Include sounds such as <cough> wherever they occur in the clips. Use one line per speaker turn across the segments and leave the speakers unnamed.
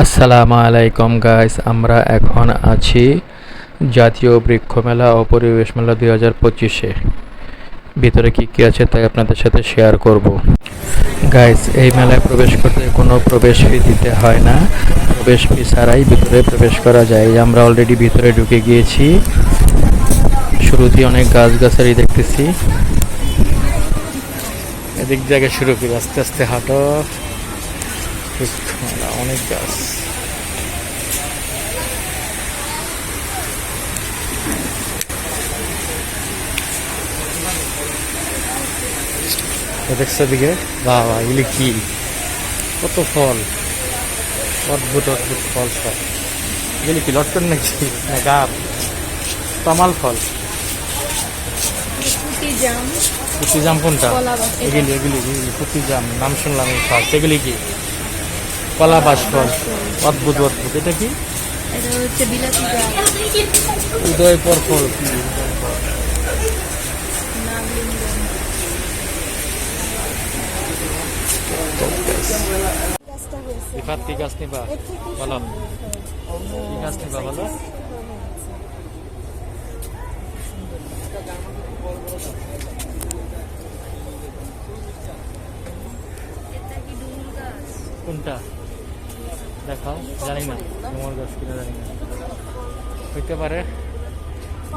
আসসালামু আলাইকুম গাইস আমরা এখন আছি জাতীয় বৃক্ষ মেলা ও পরিবেশ মেলা দুই হাজার পঁচিশে। ভিতরে কী কী আছে তাই আপনাদের সাথে শেয়ার করব। গাইস এই মেলায় প্রবেশ করতে কোনো প্রবেশ ফি দিতে হয় না। প্রবেশ ফি ছাড়াই ভিতরে প্রবেশ করা যায়। আমরা অলরেডি ভিতরে ঢুকে গিয়েছি। শুরুতে অনেক গাছগাছালি দেখতেছি। এদিক জায়গায় শুরু করি। আস্তে আস্তে হাঁটো। অনেক গাছ দেখছ দিকে বাবা এগুলি কি? কত ফল। অদ্ভুত অদ্ভুত ফল সব। এগুলি কি লটকন নাকি? না গাব। তমাল ফল।
পুঁটি জাম।
কোনটা। এগুলি এগুলি এগুলি জাম। নাম শুনলাম এই ফল। সেগুলি কি? কলা ফল অদ্ভুত অদ্ভুত। এটা কি? উদয় পর ফল কি গাছ নিবা। বলো। কি গাছ নিবা বলো?
এটা কি ডুমুর গাছ
কোনটা? দেখাও, জানি না, ডোমর গাছ কিনা জানি না। হইতে পারে,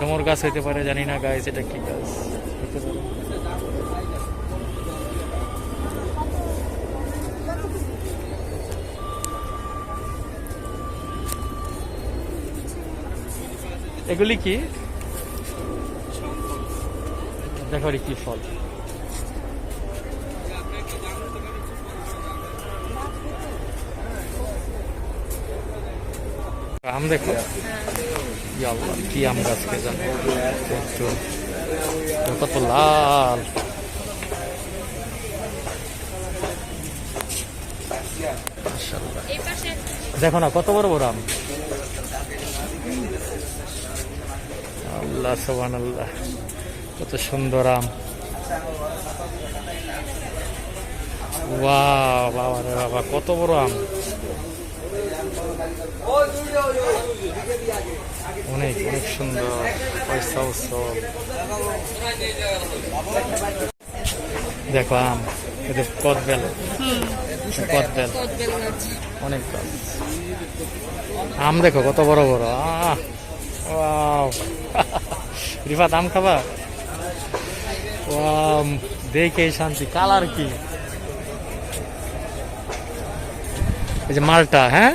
ডোমর গাছ হইতে পারে, জানি না গাছ এটা কি গাছ? হইতে পারে। এগুলি কি? দেখো কি ফল। আম দেখো। কি আম গাছ কে জানে। কত লাল। দেখো না, কত বড় বড় আম। আল্লাহ সোহান আল্লাহ কত সুন্দর আম। বাবা রে বাবা, কত বড় আম। অনেক অনেক সুন্দর পয়সা উৎসব দেখো আম কদ বেল। কদ বেল। অনেক আম দেখো কত বড় বড়। রিফাত আম খাবা? দেখে শান্তি। কালার কি? যে মালটা হ্যাঁ?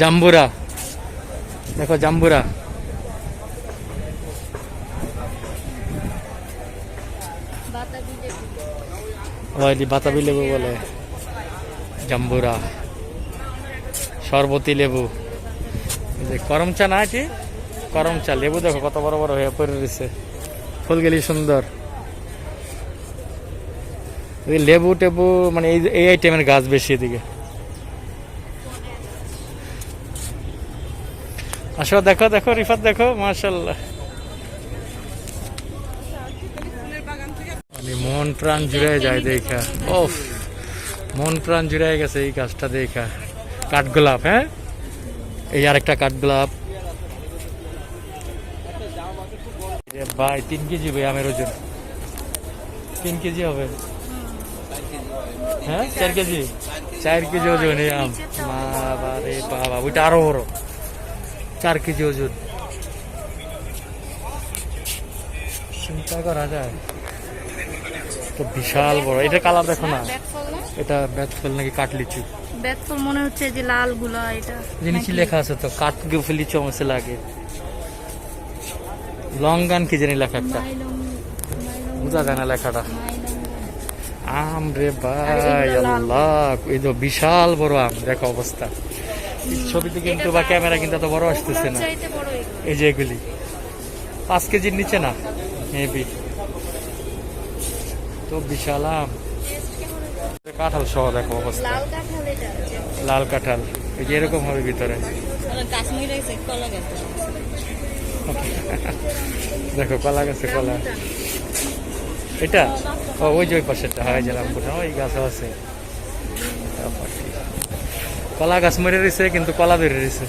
জাম্বুরা। দেখো জাম্বুরা।
বাতাবি লেবু
বলে। জাম্বুরা। শরবতী লেবু। এই যে করম চা না এটি করম চা লেবু দেখো কত বড় বড় হয়ে পড়ে রয়েছে। ফুলগুলি সুন্দর। লেবু টেবু মানে এই এই আইটেমের গাছ বেশি এদিকে। আসো, দেখো দেখো, রিফাত, দেখো মাশাল্লাহ মানে মন প্রাণ জুড়ে যায় দেখা। ওফ, মন প্রাণ জুড়ে গেছে এই গাছটা দেখা। কাঠগোলাপ হ্যাঁ? এই আরেকটা কাঠগোলাপ। ভাই, তিন কেজি হবে আমের ওজন। তিন কেজি হবে। হ্যাঁ? চার কেজি? চার কেজি ওজন এই আম। বাবা রে বাবা ওইটা আরও বড়। চার কেজি ওজন। চিন্তা করা যায়। তো বিশাল বড়। এটা কালার দেখো না। এটা ব্যাথফল নাকি কাটলিচু
ব্যাটফল মনে হচ্ছে যে লালগুলা এটা
জিনিস লেখা আছে তো কাঠ গুফলি চমসে লাগে। লং গান কি জানি লেখা একটা
মাইলং
যায় না লেখাটা। আম রে ভাই আল্লাহ এই তো বিশাল বড় আম দেখো অবস্থা। ছবিতে কিন্তু বা ক্যামেরা কিন্তু এত বড় আসতেছে না। এই যে এগুলি। পাঁচ কেজির নিচে না মেবি তো বিশাল আম। কাঁঠাল সহ দেখো অবস্থা।
লাল কাঁঠাল
এই যে এরকম হবে ভিতরে। <laughs> দেখো কলা গাছে কলা। এটা? ওই যে ওই পাশেরটা, হয় যে রামপুরা ওই গাছও আছে। কলা গাছ মরে রয়েছে, কিন্তু কলা বেড়ে রয়েছে।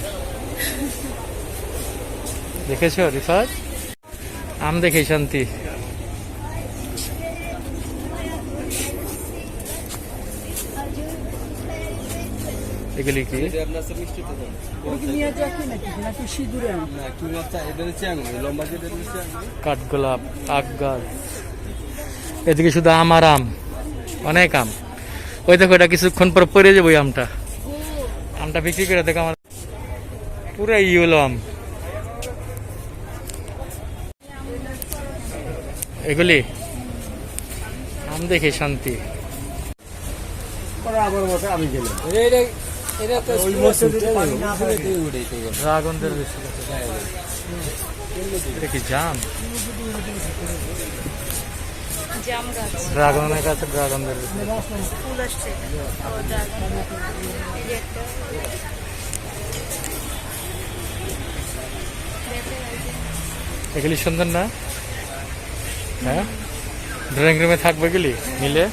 দেখেছ, রিফাত? আম দেখে শান্তি। এগুলি কি? কাঠগোলাপ, আখ গাছ। এদিকে শুধু আম আর আম অনেক আম। ওই দেখো এটা কিছুক্ষণ পর পরে যাব ওই আমটা। আমটা বিক্রি করে দেখো আমার পুরো ইয়েলো আম। এগুলি? আম দেখে শান্তি। ড্রাগনদের বেশি এটা কি জাম?
জাম গাছ
ড্রাগনের কাছে ড্রাগনদের বেশি
ফুল আসছে। ও ড্রাগন। এই যে একটা।
এগুলি সুন্দর না? হ্যাঁ? ড্রয়িং রুমে থাকবে এগুলি মিলে?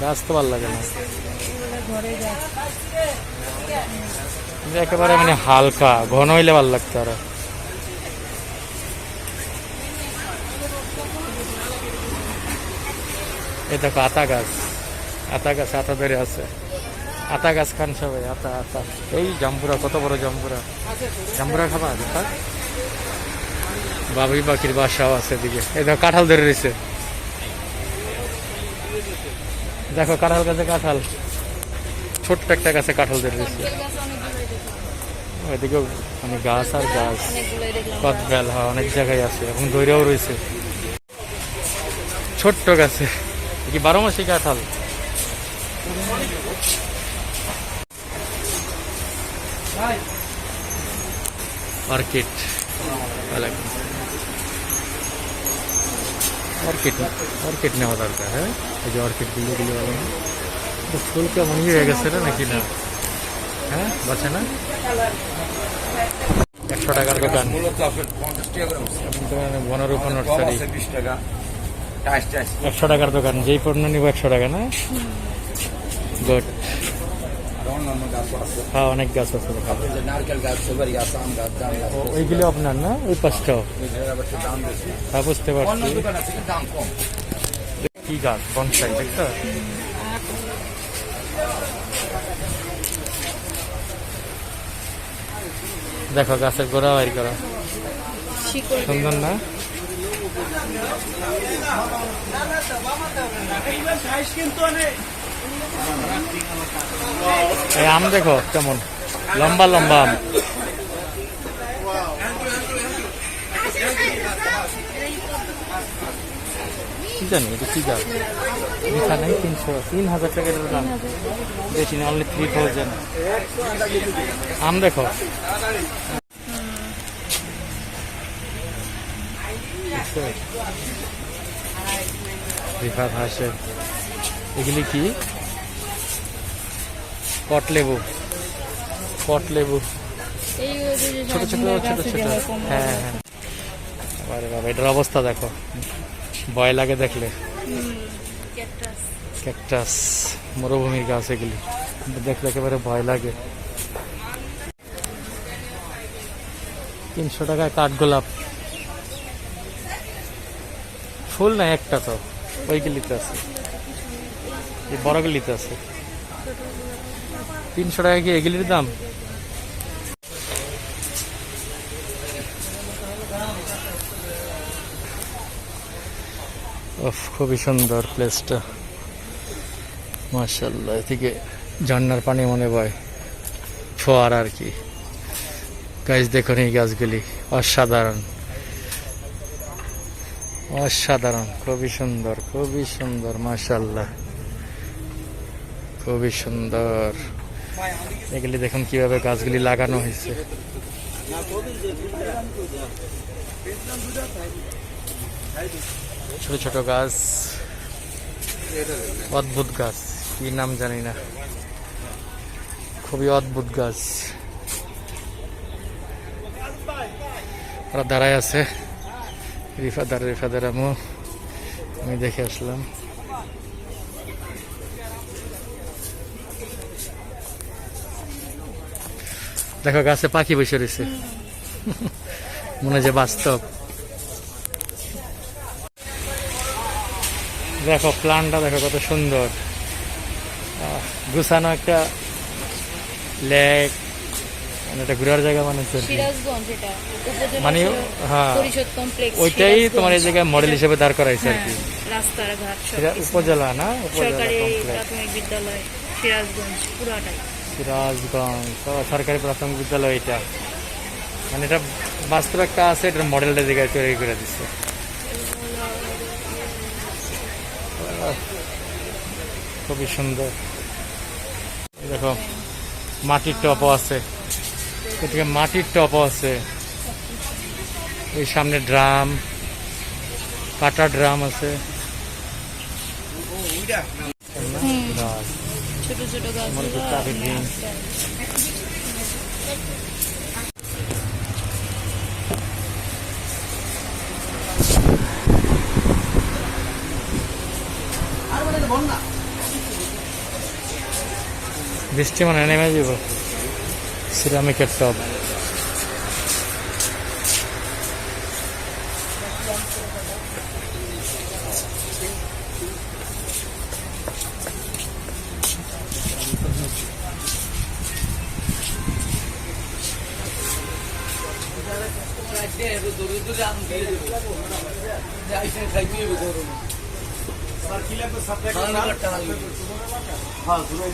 গাছ তো ভালো লাগে না। একেবারে মানে হালকা ঘন হইলে ভালো লাগতো আরও। এই দেখো আতা গাছ। আতা গাছ, আতা ধরে আছে। আতা গাছ খান সবাই, আতা আতা। এই জাম্বুরা, কত বড় জাম্বুরা। জাম্বুরা খাবা বাবুই পাখির বাসাও আছে এদিকে। এই দেখো কাঁঠাল ধরে রয়েছে। দেখো কাঁঠাল গাছে কাঁঠাল। ছোট্ট একটা গাছে কাঁঠাল ধরে রয়েছে। ওইদিকেও মানে গাছ আর গাছ। হ্যাঁ অনেক জায়গায় আছে। এখন দৈরাও রয়েছে। ছোট্ট গাছে। এ কি বারো মাসি কাঁঠাল অর্কিড অর্কিড অর্কিড নেওয়া দরকার হ্যাঁ? এই যে অর্কিডগুলো ফুল কেমন হয়ে গেছে না নাকি না? হ্যাঁ বাঁচে না? একশো টাকার দোকান। বনরূপা নার্সারি। একশো টাকার দোকান যেই পণ্য নিব একশো টাকা না? গুড হ্যাঁ অনেক গাছ আছে।
নারকেল গাছ গাছ আম গাছ
ও, ওইগুলো আপনার না? ওই পাঁচটাও? হ্যাঁ বুঝতে পারছি।
দোকান আছে কিন্তু দাম কম।
কি গাছ? বনসাই দেখছ দেখো গাছের গোড়া বাইর করা। সুন্দর না? আম দেখো, কেমন? লম্বা লম্বা আম। কি জানি, এটা কি তিনশো তিন হাজার থ্রি থাউজেন্ড আম দেখো। দেখছ? রিফাত হাসে এগুলি কি? কট লেবু কট লেবু ছোট ছোট ছোট ছোট।
হ্যাঁ
হ্যাঁ। আরে বাবা এটার অবস্থা দেখো। ভয় লাগে দেখলে।
ক্যাকটাস।
ক্যাকটাস। মরুভূমির গাছ এগুলি। দেখলে একেবারে ভয় লাগে। তিনশো টাকায় কাঠগোলাপ ফুল না একটা তো? ওইগুলিতে আছে। এই বড়গুলিতে আছে। তিনশো টাকা কি এগুলির দাম? খুবই সুন্দর প্লেসটা মার্শাল্লাহ এদিকে ঝর্নার পানি মনে হয় ফোয়ার আর কি। গাছ দেখুন এই গাছগুলি। অসাধারণ। অসাধারণ, খুবই সুন্দর খুবই সুন্দর মার্শাল্লাহ খুবই সুন্দর। এগুলি দেখুন কীভাবে গাছগুলি লাগানো হয়েছে। ছোট ছোট গাছ, অদ্ভুত গাছ, কি নাম জানি না। খুবই অদ্ভুত গাছ। ওরা দাঁড়ায় আছে। রিফাদার রিফাদার আমু আমি দেখে আসলাম। দেখো, গাছে পাখি বসে রয়েছে। মনে যে বাস্তব। দেখো, প্লানটা দেখো কত সুন্দর। গুছানো একটা লেক মানে একটা ঘোরার জায়গা কি।
সিরাজগঞ্জ এটা
মানে, হ্যাঁ।
পরিষদ কমপ্লেক্স
ওইটাই তোমার এই জায়গায় মডেল হিসেবে দাঁড় করাইছে আর
হ্যাঁ,
কি
রাস্তার ঘাট
এটা উপজেলা না? উপজেলা
প্রাথমিক বিদ্যালয় সিরাজগঞ্জ পুরাটাই।
সিরাজগঞ্জ সরকারি প্রাথমিক বিদ্যালয় এটা। মানে এটা বাস্তব একটা আছে এটার মডেলটা জায়গায় তৈরি করে দিচ্ছে খুবই সুন্দর। দেখো মাটির টপও আছে। এদিকে মাটির টপও আছে। এই সামনে ড্রাম কাটা ড্রাম আছে। বৃষ্টি মানে নেমে যাব। Seramik hesabı. हाँ सुनो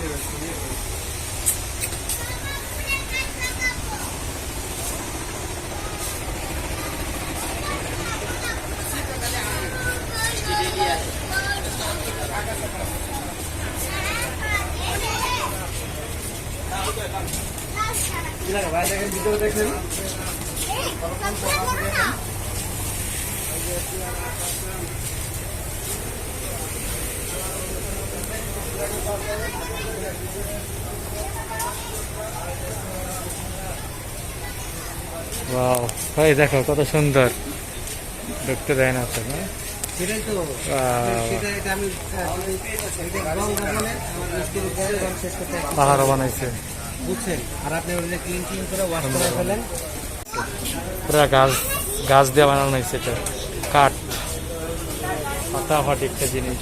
দেখো কত সুন্দর। দেখতে দেয় না তো পাহাড়ও বানাইছে।
বুঝছেন? আর আপনি ওটা ক্লিন ক্লিন করে ওয়াশ করে ফেলেন।
পুরা গাছ গাছ দিয়ে বানানো হয়েছে এটা। কাঠ। ফাটাফাটি একটা জিনিস।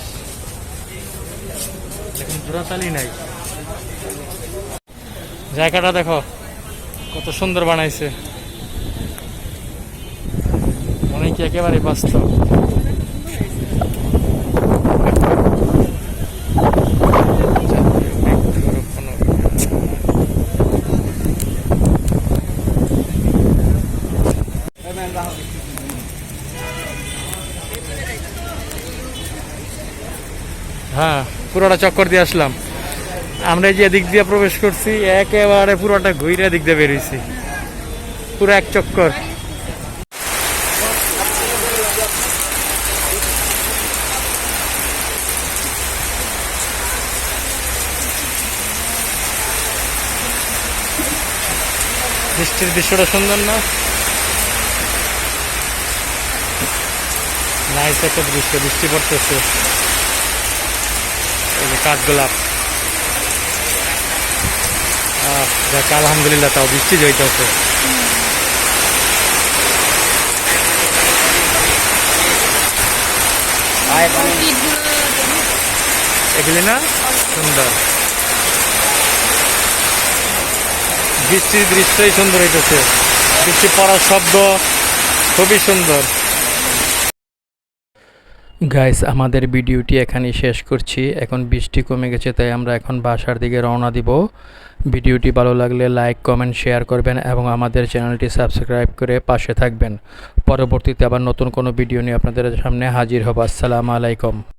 এখন জোড়াতালি নাই। জায়গাটা দেখো কত সুন্দর বানাইছে। মনে হয় কি একেবারে বাস্তব। হ্যাঁ পুরোটা চক্কর দিয়ে আসলাম। আমরা যে এদিক দিয়ে প্রবেশ করছি, একেবারে পুরোটা ঘুরে দিক দিয়ে বেরিয়েছি। পুরো এক চক্কর। বৃষ্টির দৃশ্যটা সুন্দর না? নাইস একটা দৃশ্য, বৃষ্টি পড়তেছে। যে কাঠগোলাপ। যাক আলহামদুলিল্লাহ তাও বৃষ্টি
অর্কিডগুলো
এগুলি না? সুন্দর। বৃষ্টির দৃশ্যই সুন্দর হইতেছে। বৃষ্টি পড়ার শব্দ খুবই সুন্দর। গাইস আমাদের ভিডিওটি এখানেই শেষ করছি। এখন বৃষ্টি কমে গেছে, তাই আমরা এখন বাসার দিকে রওনা দিব। ভিডিওটি ভালো লাগলে লাইক কমেন্ট শেয়ার করবেন এবং আমাদের চ্যানেলটি সাবস্ক্রাইব করে পাশে থাকবেন। পরবর্তীতে আবার নতুন কোনো ভিডিও নিয়ে আপনাদের সামনে হাজির হব। আসসালামু আলাইকুম।